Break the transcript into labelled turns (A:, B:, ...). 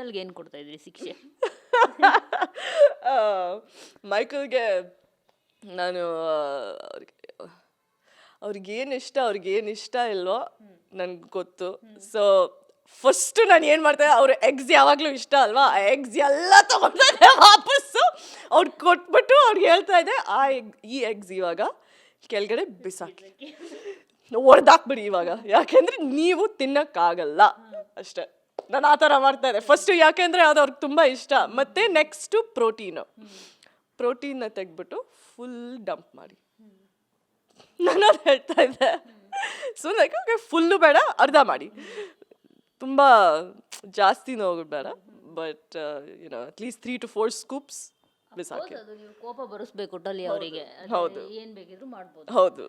A: ಮೈಕಲ್ಗೆ ಏನು ಕೊಡ್ತಾ ಇದ್ರಿ ಶಿಕ್ಷೆ?
B: ಮೈಕಲ್ಗೆ ನಾನು ಅವ್ರಿಗೆ ಅವ್ರಿಗೇನು ಇಷ್ಟ ಅವ್ರಿಗೇನು ಇಷ್ಟ ಇಲ್ವೋ ನನ್ಗೆ ಗೊತ್ತು. ಸೊ ಫಸ್ಟ್ ನಾನು ಏನು ಮಾಡ್ತೇನೆ ಅವ್ರ ಎಗ್ಸ್ ಯಾವಾಗಲೂ ಇಷ್ಟ ಅಲ್ವಾ? ಆ ಎಗ್ಸ್ ಎಲ್ಲ ತೊಗೊಂಡೆ ವಾಪಸ್ಸು ಅವ್ರು ಕೊಟ್ಬಿಟ್ಟು ಅವ್ರಿಗೆ ಹೇಳ್ತಾ ಇದ್ದೆ ಆ ಎಗ್ ಈ ಎಗ್ಸ್ ಇವಾಗ ಕೆಳಗಡೆ ಬಿಸಾಕಿ ಹೊಡೆದಾಕ್ಬಿಡಿ ಇವಾಗ. ಯಾಕೆಂದ್ರೆ ನೀವು ತಿನ್ನಕ್ಕಾಗಲ್ಲ. ಅಷ್ಟೇ. ನಾನು ಆ ಥರ ಮಾಡ್ತಾ ಇದ್ದೆ. ಫಸ್ಟು ಯಾಕೆಂದರೆ ಅದು ಅವ್ರಿಗೆ ತುಂಬ ಇಷ್ಟ. ಮತ್ತು ನೆಕ್ಸ್ಟು ಪ್ರೋಟೀನು ಪ್ರೋಟೀನ್ನ ತೆಗೆದ್ಬಿಟ್ಟು ಫುಲ್ ಡಂಪ್ ಮಾಡಿ. ನಾನು ಅದು ಹೇಳ್ತಾ ಇದ್ದೆ. ಸೊ ಲೈಕ್ ಓಕೆ ಫುಲ್ಲು ಬೇಡ ಅರ್ಧ ಮಾಡಿ. ತುಂಬ ಜಾಸ್ತಿ ಹೋಗೋದು ಬೇಡ. But you know at least three to four scoops
A: ಕೋಪ ಬರಿಸ್ಬೇಕು ಟೊಲಿ ಅವರಿಗೆ.
B: ಹೌದು.
A: ಏನು ಬೇಕಿದ್ರು ಮಾಡ್ಬೋದು.
B: ಹೌದು.